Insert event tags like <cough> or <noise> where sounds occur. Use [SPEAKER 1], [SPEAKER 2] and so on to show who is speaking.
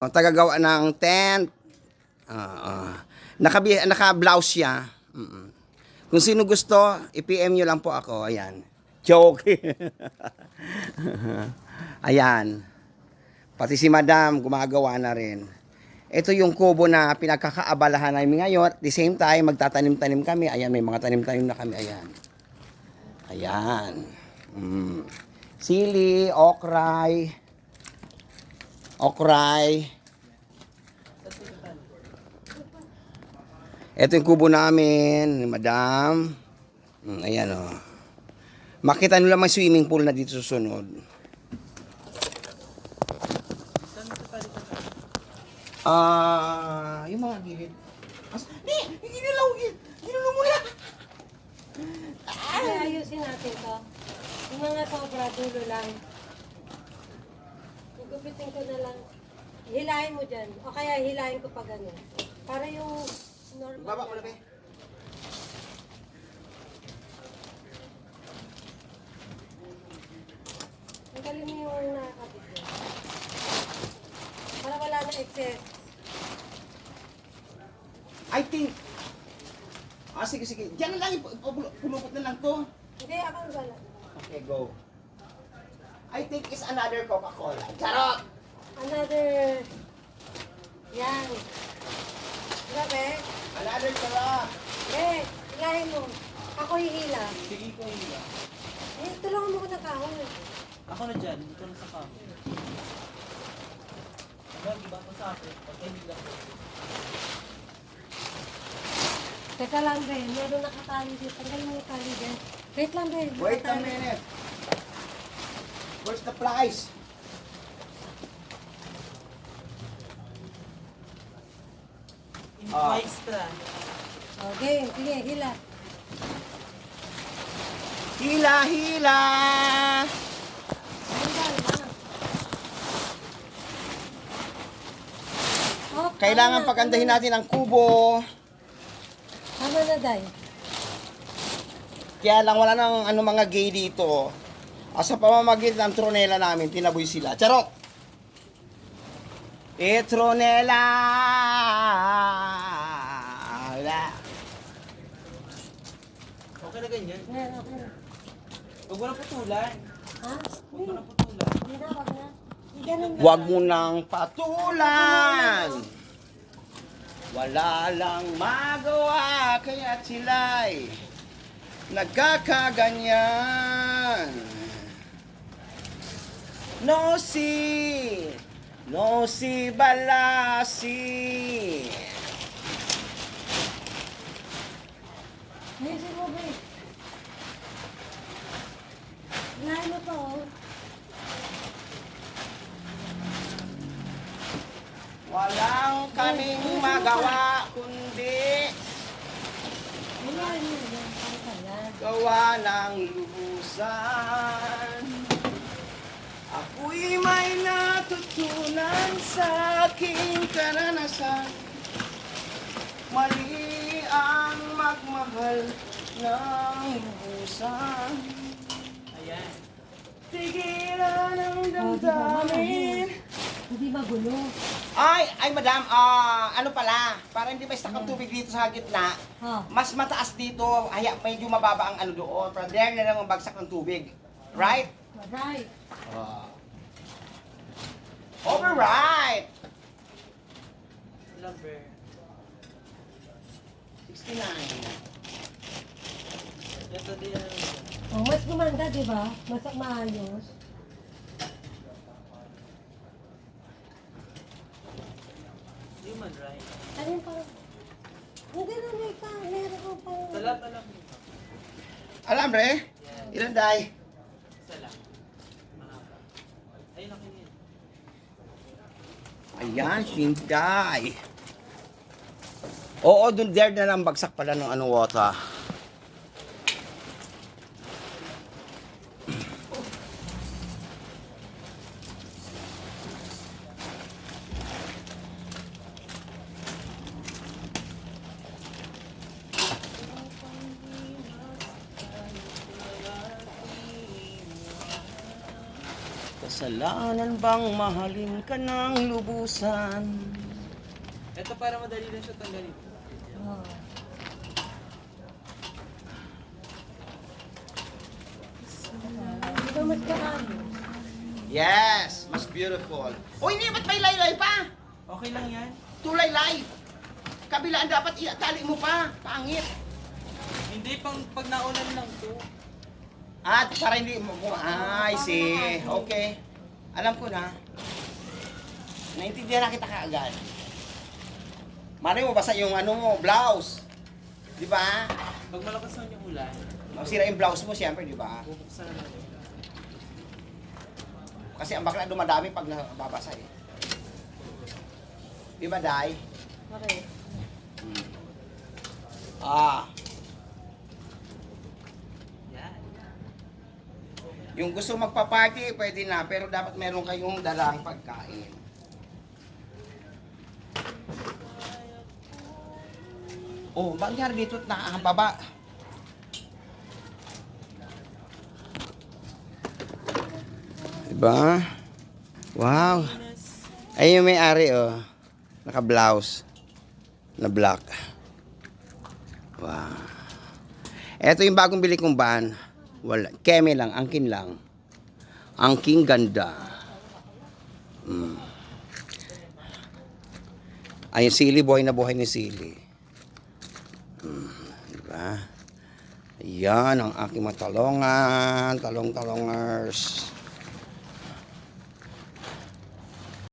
[SPEAKER 1] O, tagagawa ng tent. Ah, ah. Nakabi, naka-blouse siya. Mm-mm. Kung sino gusto, i-PM nyo lang po ako. Ayan. Joke. <laughs> Ayan. Pati si madam, gumagawa na rin. Ito yung kubo na pinagkakaabalahan namin ngayon. At the same time, magtatanim-tanim kami. Ayan, may mga tanim-tanim na kami. Ayan. Ayan. Mm. Sili, okray, okray. Ito yung kubo namin, madam. Mm, ayan o. Oh. Makita nyo lang may swimming pool na dito susunod. Ah, yung mga gilid. As, nila gilid. Ginulo mo na.
[SPEAKER 2] Ay, ayusin natin to. Yung mga sobra, dulo lang. Gugupitin ko na lang. Hilahin mo dyan. O kaya hilahin ko pa ganun. Para yung normal.
[SPEAKER 1] Baba mo na, be.
[SPEAKER 2] Tanggalin mo yung nakakabit yun. Para wala na excess.
[SPEAKER 1] I think, ah, sige, sige. Diyan na lang, pulupot na lang to.
[SPEAKER 2] Hindi, ako wala.
[SPEAKER 1] Okay, go. I think it's another Coca-Cola. Charot!
[SPEAKER 2] Another... Yan. Grabe.
[SPEAKER 1] Another charot.
[SPEAKER 2] Eh, hilahin mo. Ako hihila.
[SPEAKER 3] Sige ko hindi.
[SPEAKER 2] Eh, tulungan mo ko ng kahon.
[SPEAKER 3] Ako na dyan, dito na sa kamo. Diba, iba ko sa akin. Pag hindi lang ko.
[SPEAKER 2] Teka lang, Ben. Meron nakatali dito. Tanggalin mo yung tali, Ben. Wait lang, Ben.
[SPEAKER 1] Wait a minute. Where's the flies? Ah.
[SPEAKER 3] extra.
[SPEAKER 2] Okay, sige, hila.
[SPEAKER 1] Hila, hila!
[SPEAKER 2] Ha? Oh,
[SPEAKER 1] Kailangan
[SPEAKER 2] tama na,
[SPEAKER 1] pagandahin
[SPEAKER 2] tama na.
[SPEAKER 1] natin ang kubo.
[SPEAKER 2] Tama na, Day.
[SPEAKER 1] Kaya lang wala nang ano mga gay dito. Ah, sa pamamagitan ng tronela namin, tinaboy sila. Charot! E tronela! Wala.
[SPEAKER 3] Okay na ganyan.
[SPEAKER 2] Yan, okay na.
[SPEAKER 3] Huwag mo na putulan.
[SPEAKER 2] Ha?
[SPEAKER 3] Huwag mo na putulan.
[SPEAKER 2] hindi na, wag na. Ganun na.
[SPEAKER 1] Huwag mo nang patulan. Wala lang magawa, kaya sila'y nagkakaganyan. No si, no si balasi.
[SPEAKER 2] Music mo, Ben. Hilahin mo to, oh.
[SPEAKER 1] Walang kaming magawa, kundi gawa ng lubusan. Ako'y may natutunan sa aking karanasan. Mali ang magmahal ng lubusan.
[SPEAKER 3] Ayan.
[SPEAKER 1] Tigilan ang damdamin.
[SPEAKER 2] Hindi magulo.
[SPEAKER 1] Ay, ay madam, ah, ano pala, para hindi may stuck ang tubig dito sa gitna,
[SPEAKER 2] Oh.
[SPEAKER 1] mas mataas dito, haya, medyo mababa ang ano doon, para there na lang ang bagsak ng tubig. Right?
[SPEAKER 2] Right.
[SPEAKER 1] Uh, override!
[SPEAKER 3] Lumber.
[SPEAKER 1] 69.
[SPEAKER 3] Ito din ano.
[SPEAKER 2] Oh, mas gumanda, di ba? Mas maayos.
[SPEAKER 3] Hindi man right.
[SPEAKER 2] Ano yung parang... Hindi na may pa. Meron ko parang...
[SPEAKER 3] Tala pala.
[SPEAKER 1] Alam, re? Ilan day?
[SPEAKER 3] Isa lang. Mahaba. Ayun ako yun.
[SPEAKER 1] Ayan, sinday. Oo, dun there na lang bagsak pala ng ano water. Kasalanan bang mahalin ka ng lubusan?
[SPEAKER 3] Ito para madali lang siya tanggalin.
[SPEAKER 2] Oh. Ito mas marami.
[SPEAKER 1] Yes, mas beautiful. Uy, hindi, ba't may laylay pa?
[SPEAKER 3] Okay lang yan.
[SPEAKER 1] Tulaylay. Kabilaan dapat iatali mo pa. Pangit.
[SPEAKER 3] Hindi, pang pag naulan lang to.
[SPEAKER 1] At para hindi mo, ay, see. Okay. Alam ko na. Naintindihan na kita kaagad. Mari mo basa yung ano mo, blouse. Di ba?
[SPEAKER 3] Pag malakas naman yung ulan,
[SPEAKER 1] Masira yung blouse mo, siyempre, di ba?
[SPEAKER 3] bubuksan na natin.
[SPEAKER 1] Kasi ang bakla dumadami pag nababasa eh. Di ba, Day?
[SPEAKER 2] Okay.
[SPEAKER 1] Ah, yung gusto magpa-party, pwede na, pero dapat meron kayong dalang pagkain. Oh, bakit nangyari dito at nakakababa? Diba? Wow. Ayun yung may-ari, oh. Naka-blouse. Na black. Wow. Ito yung bagong bili kong van. Wala. Keme lang, angkin lang. Angking ganda. Mm. Ayun, sili, buhay na buhay ni sili. Mm, diba? Yan ang aking mga talongan, talong-talongers.